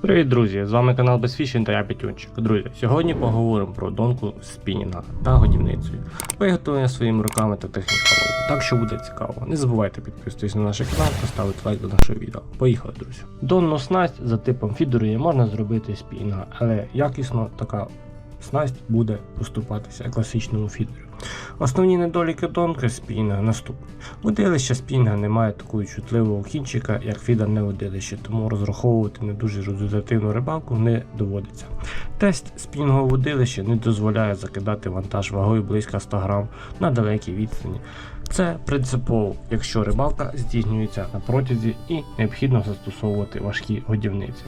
Привіт, друзі! З вами канал Безфішін та я Петюнчик. Друзі, сьогодні поговоримо про донку спінінга та годівницею. Виготовлення своїми руками та технікою. Так що буде цікаво. Не забувайте підписатись на наш канал та ставити лайк до нашого відео. Поїхали, друзі. Донну снасть за типом фідеру можна зробити спінінга, але якісно така снасть буде поступатися класичному фідеру. Основні недоліки донки спінінга наступні. Водилище спінга не має такого чутливого кінчика, як фідерне водилище, тому розраховувати на дуже результативну рибалку не доводиться. Тест спінгового водилища не дозволяє закидати вантаж вагою близько 100 грам на далекій відстані. Це принципово, якщо рибалка здійснюється на протязі і необхідно застосовувати важкі годівниці.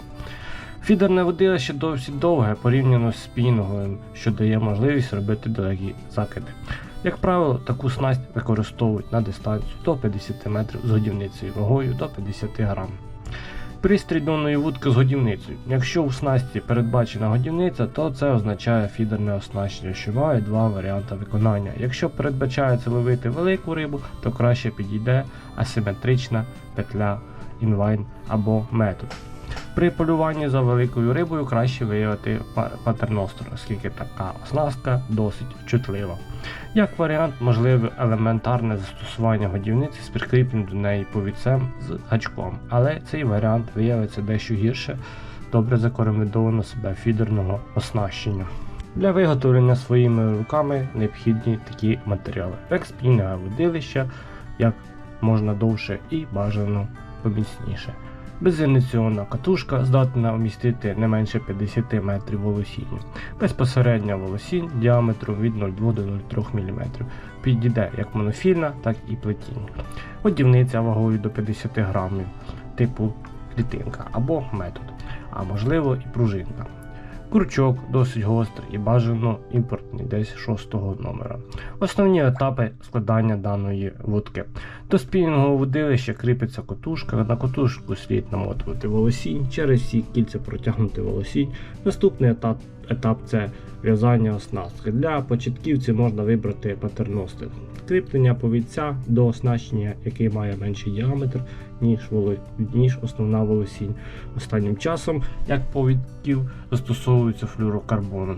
Фідерне водилище досить довге порівняно з спінінговим, що дає можливість робити далекі закиди. Як правило, таку снасть використовують на дистанцію до 50 метрів з годівницею вагою до 50 грам. Пристрій донної вудки з годівницею. Якщо у снасті передбачена годівниця, то це означає фідерне оснащення, що має два варіанти виконання. Якщо передбачається ловити велику рибу, то краще підійде асиметрична петля інлайн або метод. При полюванні за великою рибою краще виявити па- патерностер, оскільки така оснастка досить чутлива. Як варіант, можливе елементарне застосування годівниці з прикріпленим до неї повідцем з гачком, але цей варіант виявиться дещо гірше, добре закоремендовано себе фідерного оснащення. Для виготовлення своїми руками необхідні такі матеріали: експінга водилища, як можна довше і бажано поміцніше. Безініційна катушка здатна вмістити не менше 50 метрів волосіння. Безпосередня волосінь діаметром від 0,2 до 0,3 мм. Підійде як монофільна, так і плетіння. Годівниця вагою до 50 грамів, типу клітинка або метод, а можливо і пружинка. Курчок досить гострий і бажано імпортний, десь 6 номера. Основні етапи складання даної вудки. До спільного водилища кріпиться котушка. На котушку слід намотувати волосінь, через всі кільця протягнути волосінь. Наступний етап, етап це в'язання оснастки. Для початківців можна вибрати патерностер. Кріплення повідця до оснащення, який має менший діаметр, ніж, воло... ніж основна волосінь. Останнім часом, як повідків, застосовуються флюрокарбони,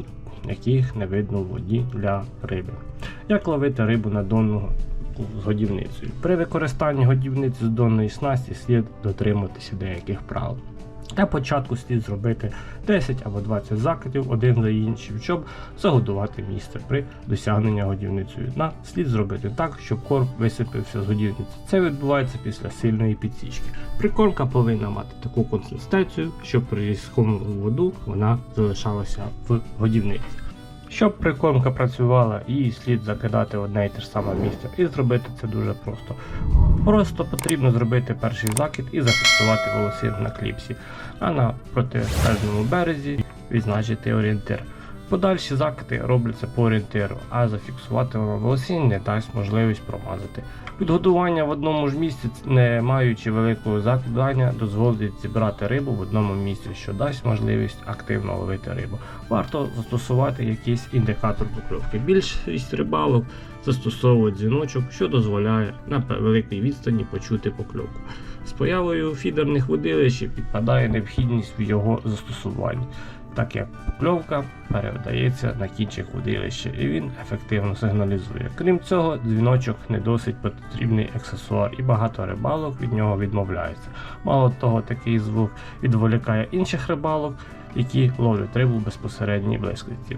яких не видно в воді для риби. Як ловити рибу на донну з годівницею? При використанні годівниці з донної снасті слід дотримуватися деяких правил. Для початку слід зробити 10 або 20 закидів один за іншим, щоб загодувати місце при досягненні годівницею дна. Слід зробити так, щоб корм висипився з годівниці. Це відбувається після сильної підсічки. Прикормка повинна мати таку консистенцію, щоб при різкому воду вона залишалася в годівниці. Щоб прикормка працювала, її слід закидати в одне і те ж саме місце. І зробити це дуже просто. Просто потрібно зробити перший закид і зафіксувати волосин на кліпсі, а на протилежному березі відзначити орієнтир. Подальші закиди робляться по орієнтиру, а зафіксувати волосінь не дасть можливість промазати. Підгодування в одному ж місці, не маючи великого закидання, дозволить зібрати рибу в одному місці, що дасть можливість активно ловити рибу. Варто застосувати якийсь індикатор покльовки. Більшість рибалок застосовують дзвіночок, що дозволяє на великій відстані почути покльовку. З появою фідерних водилищ підпадає необхідність в його застосуванні так як покльовка передається на кінчик удилища і він ефективно сигналізує. Крім цього, дзвіночок не досить потрібний аксесуар, і багато рибалок від нього відмовляються. Мало того, такий звук відволікає інших рибалок, які ловлять рибу в безпосередній близькості.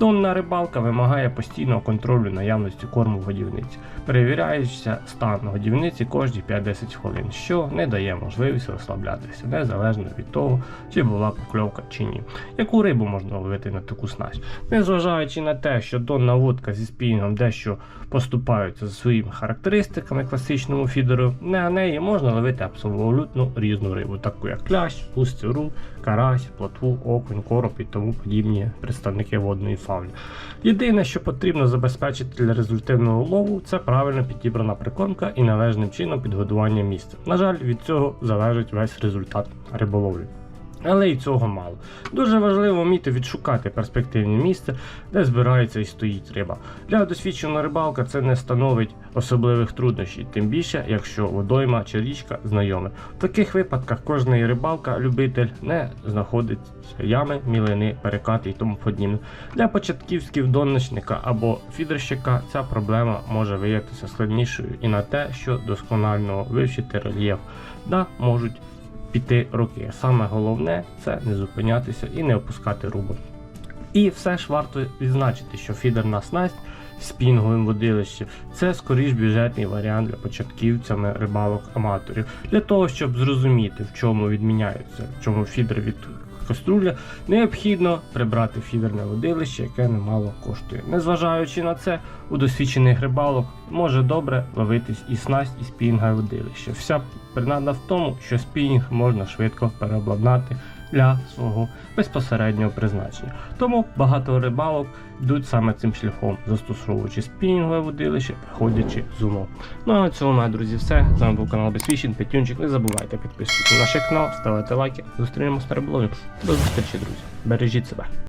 Донна рибалка вимагає постійного контролю наявності корму в годівниці. Перевіряється стан годівниці кожні 5-10 хвилин, що не дає можливість розслаблятися, незалежно від того, чи була покльовка чи ні. Яку рибу можна ловити на таку снасть? Незважаючи на те, що донна вудка зі спінгом дещо поступаються за своїми характеристиками класичному фідеру, на неї можна ловити абсолютно різну рибу, таку як клящ, густюру, карась, плотву, окунь, короб і тому подібні представники водної фауни. Єдине, що потрібно забезпечити для результативного лову, це правильно підібрана прикормка і належним чином підгодування місця. На жаль, від цього залежить весь результат риболовлі. Але і цього мало. Дуже важливо вміти відшукати перспективне місце, де збирається і стоїть риба. Для досвідченого рибалка це не становить особливих труднощів, тим більше, якщо водойма чи річка знайомі. В таких випадках кожний рибалка-любитель не знаходить ями, мілини, перекати і тому подібне. Для початківських донечника або фідерщика ця проблема може виявитися складнішою і на те, що досконально вивчити рельєф, да можуть піти роки. Саме головне це не зупинятися і не опускати рубль. І все ж варто відзначити, що фідерна снасть з пінговим водилищем це скоріш бюджетний варіант для початківцями рибалок аматорів. Для того, щоб зрозуміти, в чому відміняються, в чому фідер від каструля, необхідно прибрати фідерне водилище, яке немало коштує. Незважаючи на це, у досвідчених рибалок може добре ловитись і снасть, і спінга водилище. Вся принада в тому, що спінінг можна швидко переобладнати для свого безпосереднього призначення. Тому багато рибалок йдуть саме цим шляхом, застосовуючи спінінгове водилище, приходячи з умов. Ну а на цьому, мої друзі, все. З вами був канал Безвіщен, Петюнчик. Не забувайте підписуватися на наш канал, ставити лайки. Зустрінемось на риболові. До зустрічі, друзі. Бережіть себе.